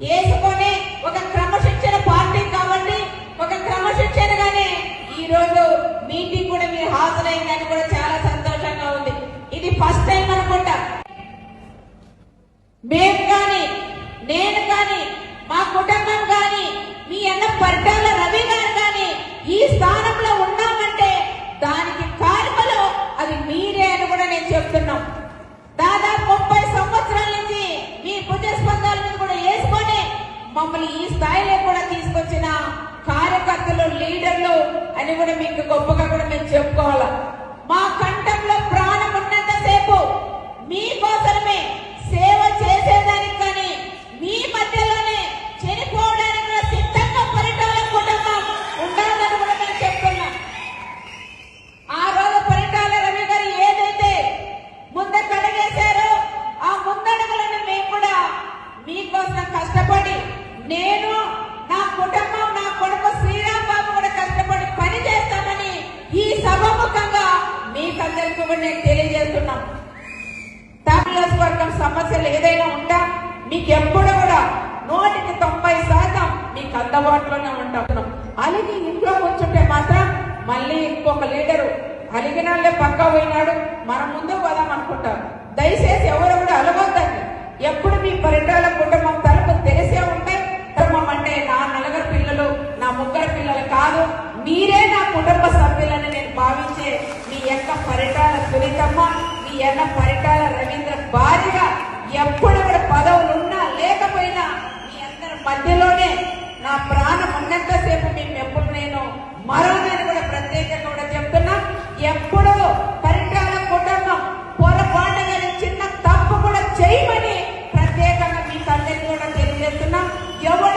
వేసుకొని ఒక క్రమశిక్షణ పార్టీ కాబట్టి ఒక క్రమశిక్షణగానే ఈ రోజు మీటింగ్ కూడా మీరు హాజరైందని కూడా చాలా సంతోషంగా ఉంది. ఇది ఫస్ట్ టైం అనుకుంటా. మేము కానీ నేను కానీ మా కుటుంబం కానీ మీ అన్న పరిటాల రవి గారు కానీ ఈ స్థానంలో ఉన్నామంటే దానికి కారణములు అది మీరే అని కూడా నేను చెప్తున్నాం దాదాపు ముప్పై సంవత్సరాల నుంచి మీ భుజస్పందాల మీద కూడా వేసుకొని మమ్మల్ని ఈ స్థాయిలో కూడా తీసుకొచ్చిన కార్యకర్తలు లీడర్లు అని కూడా మీకు గొప్పగా కూడా మేము చెప్పుకోవాలా. మీకందరికీ కూడా నేను తెలియజేస్తున్నాం వర్గం సమస్యలు ఏదైనా ఉంటా మీకు ఎప్పుడు కూడా నూటికి తొంభై శాతం మీకు అందుబాటులోనే ఉంటాం అలిగి ఇంట్లో కూర్చుంటే మాత్రం మళ్ళీ ఇంకొక లీడరు అలిగిన వాళ్ళే పక్క పోయినాడు. మనం ముందు పోదాం అనుకుంటారు. దయచేసి ఎవరు కూడా అలగొద్దండి ఎప్పుడు మీ పరిటాల కుటుంబం భావించే మీ యొక్క పరిటాల సునీతమ్మ మీ యొక్క పరిటాల రవీంద్ర భారీగా ఎప్పుడు కూడా పదవులు ఉన్నా లేకపోయినా మీ అందరి మధ్యలోనే నా ప్రాణం ఉన్నంతసేపు మేము ఎప్పుడు నేను మరోనని కూడా ప్రత్యేకంగా కూడా చెప్తున్నా ఎప్పుడో పరిటాల కుటుంబం పొరపాటు కానీ చిన్న తప్పు కూడా చేయమని ప్రత్యేకంగా మీకు అందరికీ కూడా తెలియజేస్తున్నా. ఎవడ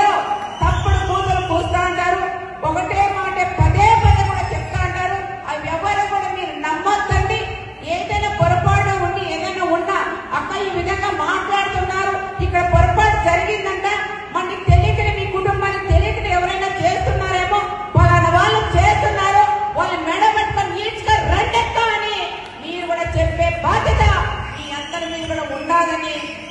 morning.